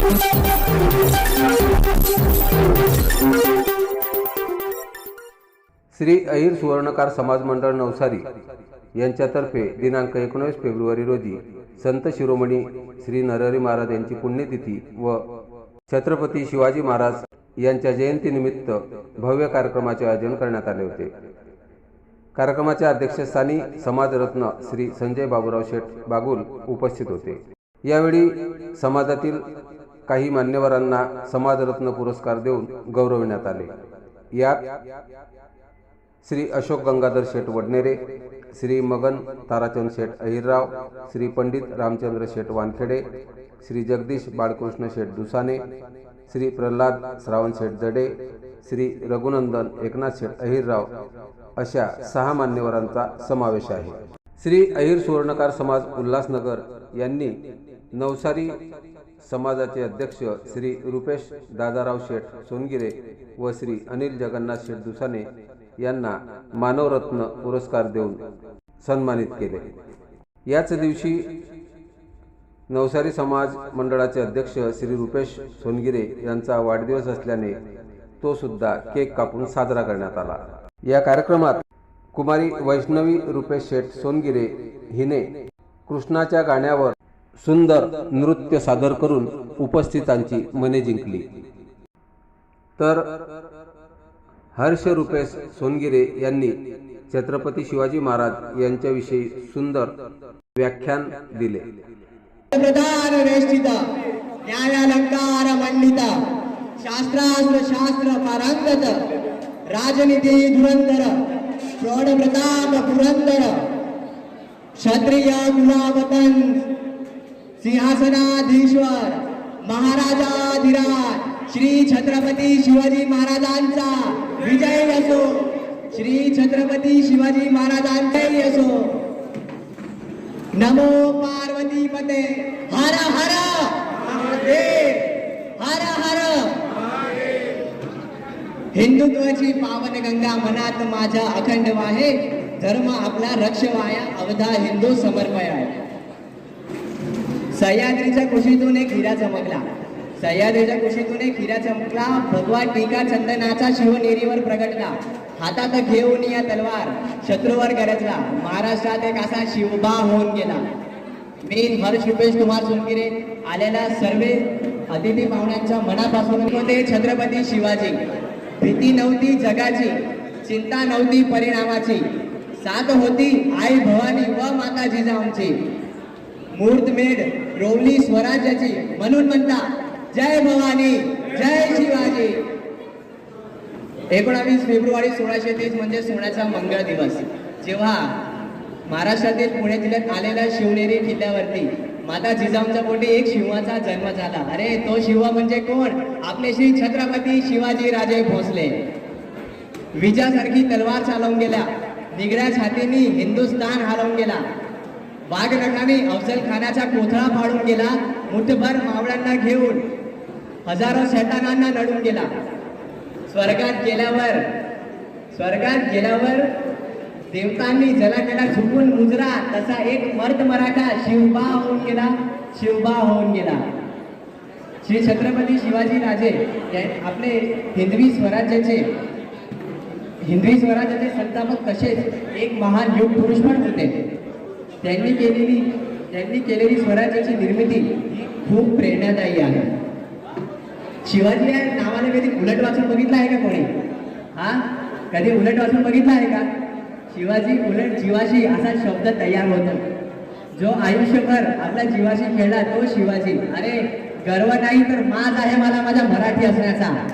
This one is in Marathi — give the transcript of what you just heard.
श्री अहिर सुवर्णकार समाज मंडळ नवसारी यांच्यातर्फे दिनांक एकोणीस फेब्रुवारी रोजी संत शिरोमणी श्री नरहरी महाराज यांची पुण्यतिथी व छत्रपती शिवाजी महाराज यांच्या जयंतीनिमित्त भव्य कार्यक्रमाचे आयोजन करण्यात आले होते. कार्यक्रमाच्या अध्यक्षस्थानी समाजरत्न श्री संजय बाबूराव शेठ बागुल उपस्थित होते. यावेळी समाजातील काही मान्यवरांना समाजरत्न पुरस्कार देऊन गौरविण्यात आले. यात श्री अशोक गंगाधर शेठ वडनेरे श्री मगन ताराचंद शेठ अहिरराव श्री पंडित रामचंद्र शेठ वानखेडे श्री जगदीश बाळकृष्ण शेठ दुसाने श्री प्रल्हाद श्रावण शेठ जडे श्री रघुनंदन एकनाथ शेठ अहिरराव अशा सहा मान्यवरांचा समावेश आहे. श्री अहिर सुवर्णकार समाज उल्हासनगर यांनी नवसारी समाजाचे अध्यक्ष श्री रुपेश दादाराव शेठ सोनगिरे व श्री अनिल जगन्नाथ शेठ दुसाने यांना मानवरत्न पुरस्कार देऊन सन्मानित केले. याच दिवशी नवसारी समाज मंडळाचे अध्यक्ष श्री रुपेश सोनगिरे यांचा वाढदिवस असल्याने तो सुद्धा केक कापून साजरा करण्यात आला. या कार्यक्रमात कुमारी वैष्णवी रुपेश शेठ सोनगिरे हिने कृष्णाच्या गाण्यावर सुंदर नृत्य सादर करून उपस्थितांची मने जिंकली. तर हर्ष रुपेश सोनगिरे यांनी छत्रपती शिवाजी महाराज यांच्याविषयी सुंदर व्याख्यान दिले. प्रधान न्यायालंकार मंडित शास्त्रास्त्र शास्त्र पारंगत राजनीती धुरंधर प्रौढ प्रताप पुरंदर क्षत्रिय गुणावतन सिंहासनाधीश्वर महाराजाधिराज श्री छत्रपती शिवाजी महाराजांचा विजय असो. श्री छत्रपती शिवाजी महाराजांचाही असो. नमो पार्वती पते. हर हर हर हर हिंदुत्वाची पावन गंगा मनात माझ्या अखंड वाहे. धर्म आपला रक्षवाया अवधा हिंदू समर्पया सह्याद्रीच्या कुशीतून एक हिरा चमकला. सह्याद्रीच्या कुशीतून एक हिरा चमकला. भगवा टीका चंदनाचा शिवनेरीवर प्रगटला. हातात घेऊन या तलवार. शत्रूवर गरजला. महाराष्ट्रात एक असा शिवबा होऊन गेला. मी हर्ष रुपेश कुमार सोनगिरे आलेल्या सर्व अतिथी पाहुण्यांच्या मनापासून. होते छत्रपती शिवाजी. भीती नव्हती जगाची. चिंता नव्हती परिणामाची. साथ होती आई भवानी व माता जिजाऊंची मुहूर्तमेढ रोवली स्वराज्याची म्हणून म्हणता जय भवानी जय शिवाजी. एकोणावीस फेब्रुवारी सोळाशे तीस म्हणजे सोन्याचा मंगळ दिवस. जेव्हा महाराष्ट्रातील पुणे जिल्ह्यात आलेल्या शिवनेरी किल्ल्यावरती माता जिजाऊंच्या पोटी एक शिवाचा जन्म झाला. अरे तो शिव म्हणजे कोण? आपले श्री छत्रपती शिवाजी राजे भोसले. विजासारखी तलवार चालवून गेल्या. निगड्या छातींनी हिंदुस्थान हलवून गेला. वाघ अफजल खानाचा कोथळा फाडून गेला मुठभर मावळ्यांना घेऊन हजारो शैतानांना लढून गेला. स्वर्गात गेल्यावर स्वर्गात गेल्यावर देवतांनी जला झुकून मुजरा तसा एक मर्द मराठा शिवबा होऊन गेला शिवबा होऊन गेला. श्री छत्रपती शिवाजी राजे आपले हिंदवी स्वराज्याचे हिंदवी स्वराज्याचे संस्थापक तसेच एक महान योग पुरुष पण होते. त्यांनी केलेली त्यांनी केलेली स्वराज्याची निर्मिती ही खूप प्रेरणादायी आहे. शिवाजी या नावाने कधी उलट वाचून बघितलं आहे का कोणी? हा? कधी उलट वाचून बघितलं आहे का? शिवाजी उलट जीवाशी असा शब्द तयार होतो. जो आयुष्यभर आपला जीवाशी खेळला तो शिवाजी. अरे गर्व नाही तर माज आहे मला माझ्या मराठी असण्याचा.